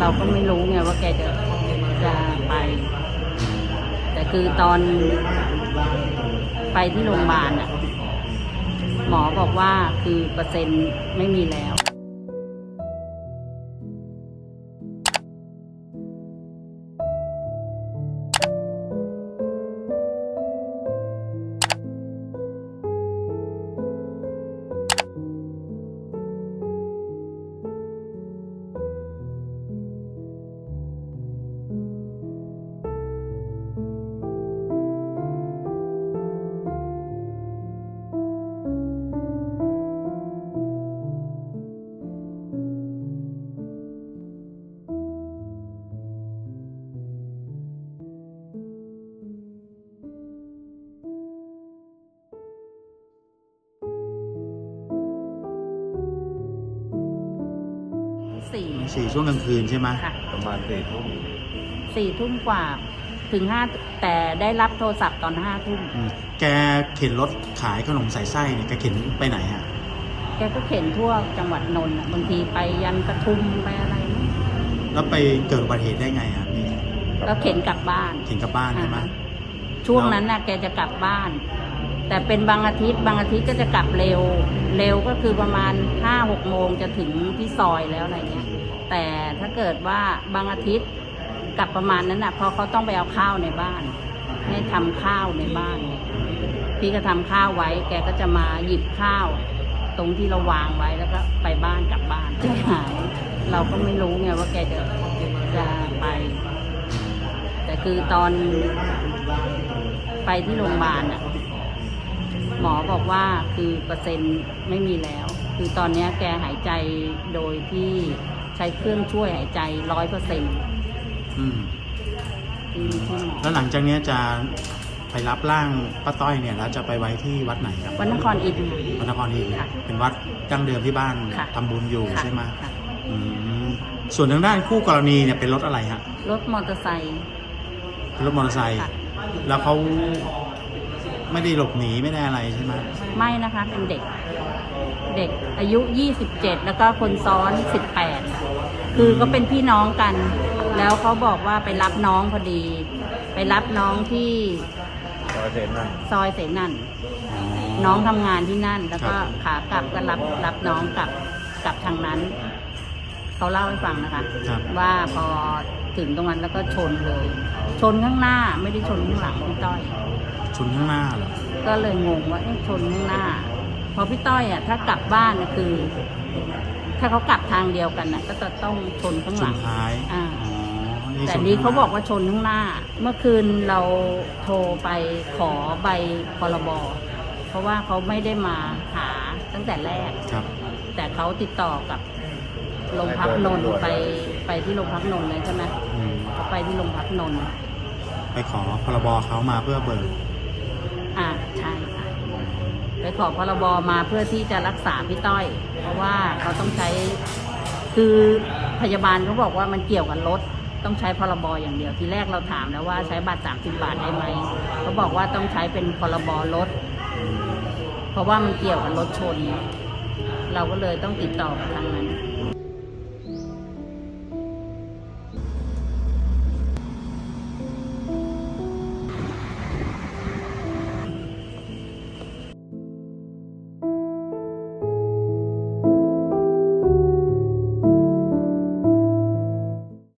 เราก็ไม่รู้ไงว่าแกจะจะไป แต่คือตอนไปที่โรงพยาบาลอะ หมอบอกว่าคือเปอร์เซ็นต์ไม่มีแล้ว สี่สี่ช่วงกลางคืนใช่ไหมค่ะประมาณสี่ทุ่มสี่ทุ่มกว่าถึงห้าแต่ได้รับโทรศัพท์ตอนห้าทุ่ม อืมแกเข็นรถขายขนมใส่ไส้เนี่ยแกเข็นไปไหนฮะแกก็เข็นทั่วจังหวัดนนท์อะบางทีไปยันปทุมไปอะไรนะแล้วไปเกิดอุบัติเหตุได้ไงอะพี่ก็เข็นกลับบ้าน เข็นกลับบ้านใช่ไหมอ่าช่วงนั้นน่ะแกจะกลับบ้าน แต่เป็นบางอาทิตย์ บางอาทิตย์ก็จะกลับเร็ว เร็วก็คือประมาณห้าหกโมงจะถึงที่ซอยแล้วอะไรเงี้ย แต่ถ้าเกิดว่าบางอาทิตย์กลับประมาณนั้นน่ะเพราะเขาต้องไปเอาข้าวในบ้าน ให้ทำข้าวในบ้าน พี่ก็ทำข้าวไว้ แกก็จะมาหยิบข้าว ตรงที่เราวางไว้แล้วก็ไปบ้านกลับบ้านจะหายเราก็ไม่รู้ไงว่าแกจะจะไป แต่คือตอนไปที่โรงพยาบาลอะ หมอบอกว่าคือเปอร์เซ็นต์ไม่มีแล้ว คือตอนเนี้ยแกหายใจโดยที่ใช้เครื่องช่วยหายใจร้อยเปอร์เซ็นต์อืมที่ที่หมอ แล้วหลังจากเนี้ยจะไปรับร่างป้าต้อยเนี่ยแล้วจะไปไว้ที่วัดไหนครับวันนครอินทร์ วัดนครอินทร์ค่ะเป็นวัดดั้งเดิมที่บ้านค่ะทำบุญอยู่ค่ะใช่ไหมค่ะ อืมส่วนทางด้านคู่กรณีเนี่ยเป็นรถอะไรฮะรถมอเตอร์ไซค์ เป็นรถมอเตอร์ไซค์ค่ะ แล้วเขา ไม่ได้หลบหนีไม่ได้อะไรใช่ไหมไม่นะคะเป็นเด็ก เด็กอายุ 27 แล้วก็คนซ้อน 18 คือก็เป็นพี่น้องกัน แล้วเขาบอกว่าไปรับน้องพอดี ไปรับน้องที่ร้อยเซนนั่นซอยเสนันอ๋อน้องทำงานที่นั่น แล้วก็ครับขากลับก็รับรับน้องกลับกลับทางนั้น เขาเล่าให้ฟังนะคะ ครับ ว่าพอถึงตรงนั้นแล้วก็ชนเลย ชนข้างหน้าไม่ได้ชนข้างหลังพี่ต้อยช นข้างหน้าเหรอก็เลยงงว่าเอ๊ะชนข้างหน้าพอพี่ต้อยอะถ้ากลับบ้านน่ะคือ ถ้าเขากลับทางเดียวกันน่ะ ก็จะต้องชนข้างชหลันง ท้ายอ่าอ๋อแต่ชนี้ข้งหเขาบอกว่าชนข้างหน้า เมื่อคืนเราโทรไปขอใบพรบเพราะว่าเขาไม่ได้มาหาตั้งแต่แรก ครับ แต่เขาติดต่อกับโรงพักนนท์ไปไปที่โรงพักนนท์เลยใช่ไหมอืมเขาไปที่โรงพักนนท์ไปขอพรบเขามาเพื่อเบิก อ่าใช่ค่ะ ไปขอพรบมาเพื่อที่จะรักษาพี่ต้อย เพราะว่าเขาต้องใช้คือพยาบาลเขาบอกว่ามันเกี่ยวกับรถต้องใช้พรบอย่างเดียวทีแรกเราถามแล้วว่าใช้บัตรสามสิบาทได้ไหมเขาบอกว่าต้องใช้เป็นพรบรถ เพราะว่ามันเกี่ยวกับรถชน เราก็เลยต้องติดต่อกับทางนั้น